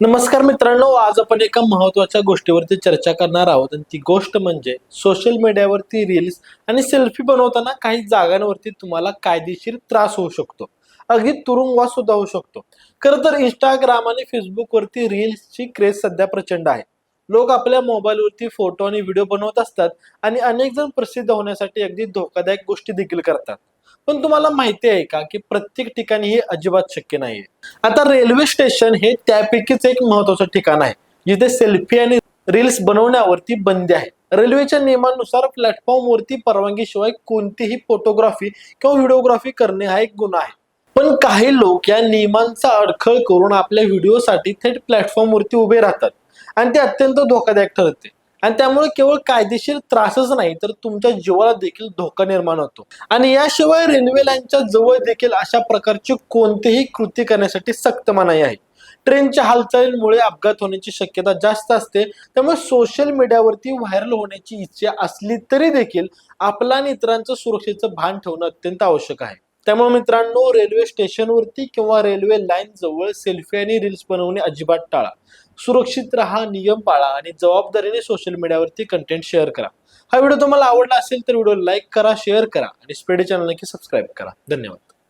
नमस्कार मित्रांनो आज आपण एका महत्त्वाच्या गोष्टीवरती चर्चा करणार आहोत आणि ती गोष्ट म्हणजे सोशल मीडियावरती रील्स आणि सेल्फी बनवताना काही जागांवरती तुम्हाला कायदेशीर त्रास होऊ शकतो. अगदी तुरुंगवास सुद्धा होऊ शकतो. खरं तर इंस्टाग्राम आणि फेसबुकवरती रील्सची क्रेज सध्या प्रचंड आहे. लोक आपल्या मोबाईलवरती फोटो आणि व्हिडिओ बनवत असतात आणि अनेक जण प्रसिद्ध होण्यासाठी अगदी धोकादायक गोष्टी देखील करतात. पण तुम्हाला माहिती आहे का की प्रत्येक ठिकाणी हे अजिबात शक्य नाहीये. आता रेल्वे स्टेशन हे त्यापैकीच एक महत्वाचं ठिकाण आहे जिथे सेल्फी आणि रील्स बनवण्यावरती बंदी आहे. रेल्वेच्या नियमानुसार प्लॅटफॉर्मवरती परवानगीशिवाय कोणतीही फोटोग्राफी किंवा व्हिडिओग्राफी करणे हा एक गुन्हा आहे. पण काही लोक या नियमांचा अडखळ करून आपल्या व्हिडिओसाठी थेट प्लॅटफॉर्मवरती उभे राहतात आणि ते अत्यंत धोकादायक ठरते. आणि त्यामुळे केवळ कायदेशीर त्रासच नाही तर तुमच्या जीवाला देखील धोका निर्माण होतो. आणि याशिवाय रेल्वे लाईनच्या जवळ देखील अशा प्रकारची कोणतीही कृती करण्यासाठी सक्त मनाई आहे. ट्रेनच्या हालचालींमुळे अपघात होण्याची शक्यता जास्त असते त्यामुळे सोशल मीडियावरती व्हायरल होण्याची इच्छा असली तरी देखील आपला आणि इतरांचं सुरक्षेचं भान ठेवणं अत्यंत आवश्यक आहे. त्यामुळे मित्रांनो रेल्वे स्टेशनवरती किंवा रेल्वे लाईन जवळ सेल्फी आणि रील्स बनवणे अजिबात टाळा. सुरक्षित राहा नियम पाळा आणि जबाबदारीने सोशल मीडियावरती कंटेंट शेअर करा. हा व्हिडिओ तुम्हाला आवडला असेल तर व्हिडिओ लाईक करा शेअर करा आणि स्पेडी चॅनल नक्की सबस्क्राईब करा. धन्यवाद.